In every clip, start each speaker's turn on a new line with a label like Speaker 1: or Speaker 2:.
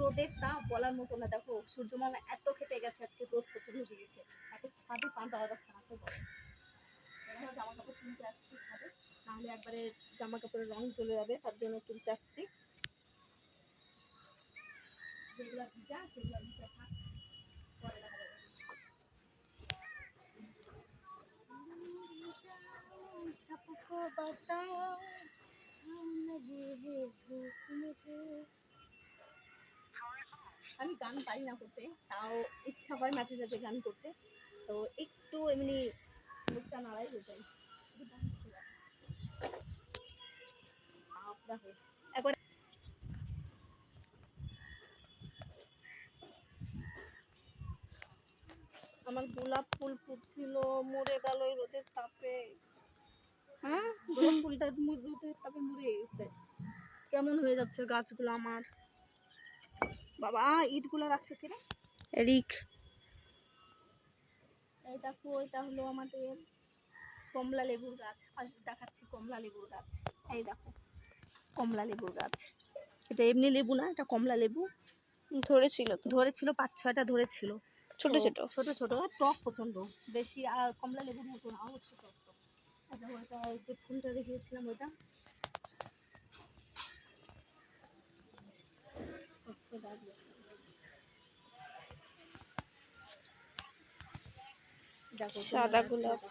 Speaker 1: রোদের তাপ বলার মতো না দেখো সূর্য মামা এত খেটে গেছে আজকে রোদ প্রচন্ড দিয়েছে এত ছাদে পা দেওয়া যাচ্ছে না খুব গরম। এবার জামা কাপড় কিনতে আসছি ছাদে নাহলে একবারে জামা কাপড়ের রং চলে যাবে তার জন্য কিনতে আসছি যেগুলো ভিজা সেগুলো ভিজা থাক পরে দেখা যাবে सबको बताओ हम लगे हैं धूप मुझे আমি গান পারি না করতে তাও ইচ্ছা হয় মাঝে মাঝে গান করতে। তো একটু এমনি মুখটা নাড়াই হয়ে একবার আমার গোলাপ ফুল ফুটছিল মরে গেল রোদের তাপে। হ্যাঁ? গোলাপ ফুলটা রোদের তাপে মরে গেছে। কেমন হয়ে যাচ্ছে গাছগুলো আমার? বাবা ইটগুলো রাখছে কিনা
Speaker 2: রিক
Speaker 1: এই দেখো এটা হলো আমাদের কমলা লেবুর গাছ। আজ দেখাচ্ছি কমলা লেবুর গাছ। এই দেখো কমলা লেবুর গাছ। এটা এমনি লেবু না এটা কমলা লেবু।
Speaker 2: ধরেছিল তো।
Speaker 1: ধরেছিল পাঁচ ছয়টা ধরেছিল।
Speaker 2: ছোট ছোট।
Speaker 1: ছোট ছোট। টক প্রচণ্ড বেশি আর কমলা লেবুর মতো না অবশ্য টক টক। এটা ওটা ওই যে ফুলটা দেখিয়েছিলাম ওটা
Speaker 2: সাদা গোলাপ।
Speaker 1: দেখো।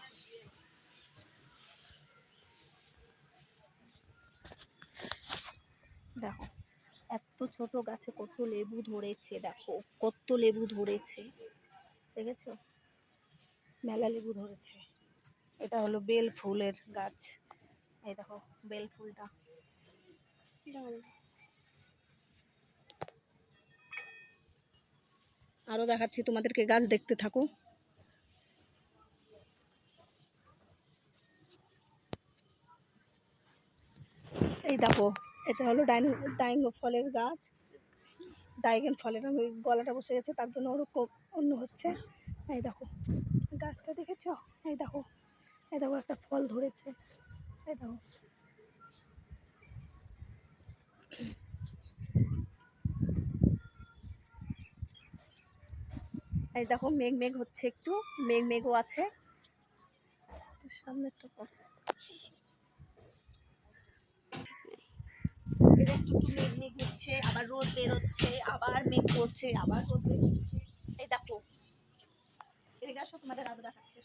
Speaker 1: দেখো এত ছোট গাছে কত লেবু ধরেছে দেখো কত লেবু ধরেছে দেখেছ? মেলা লেবু ধরেছে। এটা হলো বেল ফুলের গাছ। এই দেখো বেল ফুলটা। আরও দেখাচ্ছি, তোমাদেরকে গাছ দেখতে থাকো। এই দেখো, এটা হলো ডাইন ডাইঙ্গো ফলের গাছ। ডাইগেন ফলের, আমি গলাটা বসে গেছে, তার জন্য ওরকম অন্য হচ্ছে। এই দেখো, গাছটা দেখেছ? এই দেখো এই দেখো একটা ফল ধরেছে। এই দেখো এই দেখো, মেঘ মেঘ হচ্ছে একটু। মেঘ, মেঘও আছে। কর। এদের একটু হচ্ছে, আবার রোদ বেরোচ্ছে, আবার মেঘ আবার রোদ বেরোচ্ছে। এই দেখো। আসো, তোমাদের দেখাচ্ছি।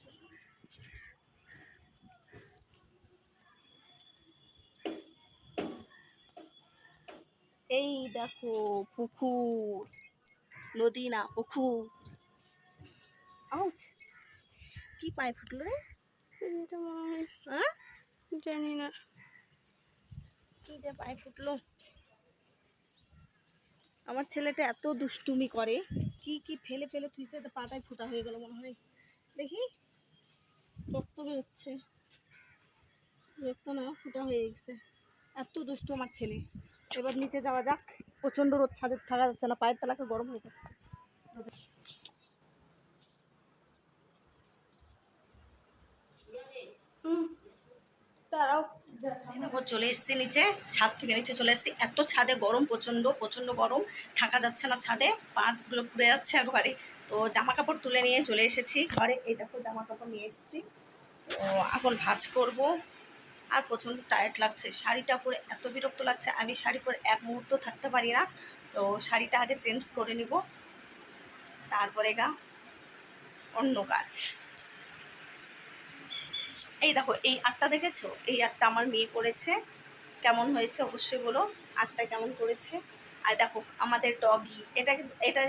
Speaker 1: এই দেখো, পুকুর। নদী না, পুকুর। আউট কি পায়ে ফুটলো রে?
Speaker 2: এটা মনে হয়?
Speaker 1: হ্যাঁ
Speaker 2: জানি না
Speaker 1: কি যে পায়ে ফুটলো? আমার ছেলেটা এত দুষ্টুমি করে। কি কি ফেলে ফেলে তুইছে তো পাটায় ফুটা হয়ে গেল মনে হয়। দেখি। রক্ত বেরোচ্ছে রক্ত না ফুটা হয়ে গেছে। এত দুষ্টু আমার ছেলে। এবার নিচে যাওয়া যাক। প্রচণ্ড রোদ ছাদে থাকা যাচ্ছে না। পায়ের তলাকে গরম হয়ে যাচ্ছে। দেখো, চলে এসেছি নিচে, ছাদ থেকে নিচে চলে এসেছি। এত ছাদে গরম, প্রচণ্ড প্রচণ্ড গরম। থাকা যাচ্ছে না ছাদে পাতগুলো পুড়ে যাচ্ছে একবারে। তো জামা কাপড় তুলে নিয়ে চলে এসেছি। ঘরে এই দেখো জামা কাপড় নিয়ে এসেছি। তো এখন ভাজ করব। আর প্রচণ্ড টায়ার্ড লাগছে। শাড়িটা পরে এত বিরক্ত লাগছে। আমি শাড়ি পরে এক মুহূর্ত থাকতে পারি না। তো শাড়িটা আগে চেঞ্জ করে নিব। তারপরে গা, অন্য কাজ। এই দেখো, এই আটটা দেখেছ? এই আটটা আমার মেয়ে করেছে। কেমন হয়েছে অবশ্যই বলো, আটটা কেমন করেছে? আর দেখো, আমাদের ডগি এটা এটা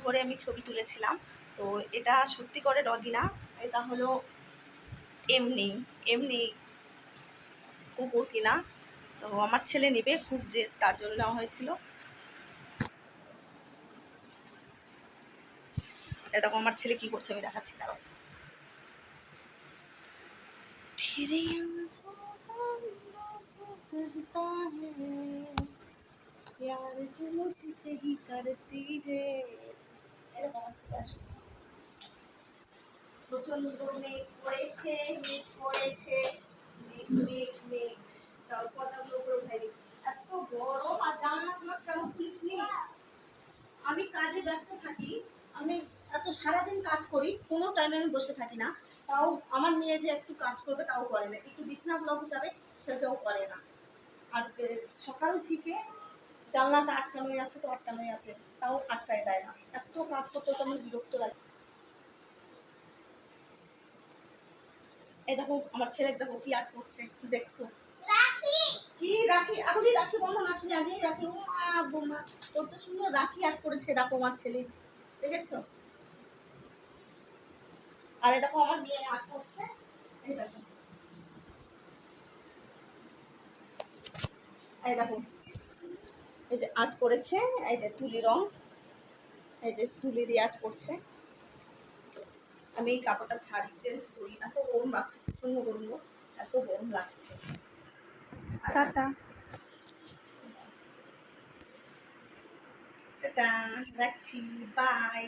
Speaker 1: ধরে আমি ছবি তুলেছিলাম। তো এটা সত্যি করে ডগি না, এটা হলো এমনি এমনি কুকুর কিনা। তো আমার ছেলে নেবে খুব যে, তার জন্য নেওয়া হয়েছিল। দেখো, আমার ছেলে কি করছে আমি দেখাচ্ছি, দাঁড়াও। तेरे आंसुओं से करता है प्यार तो मुझसे ही करती है এরকম আছে আসো। প্রচন্ড মেঘ পড়েছে মেঘ পড়েছে মেঘ মেঘ মেঘ তার কথাগুলো উপরে উঠে এত গরম আর জানলা তোমার কেন খুলিস নি আমি কাজে ব্যস্ত থাকি আমি এত সারাদিন কাজ করি কোনো টাইমে আমি বসে থাকি না তাও আমার মেয়ে যে একটু কাজ করবে তাও করে না। একটু বিছানাগুলো গুছাবে সেটাও করে না। আর সকাল থেকে জানলাটা আটকানোই আছে তো আটকানোই আছে তাও আটকায় দেয় না। এত কাজ করতে তো আমার বিরক্ত লাগে। এই দেখো আমার ছেলে দেখো কি আর্ট করছে দেখো। কি রাখি? এখনই রাখি বন্ধন আসেনি আগেই রাখি। ও মা বোমা কত সুন্দর রাখি আর্ট করেছে দেখো আমার ছেলে। দেখেছ? আর দেখো আমার মেয়ে এই দেখো। এই দেখো। এই যে আর্ট করেছে এই যে তুলি রং এই যে তুলি দিয়ে আর্ট করছে। আমি এই কাপড়টা ছাড়ি চেঞ্জ করি। এত গরম লাগছে প্রচণ্ড গরম এত গরম লাগছে।
Speaker 2: টাটা।
Speaker 1: টাটা রাখছি। বাই।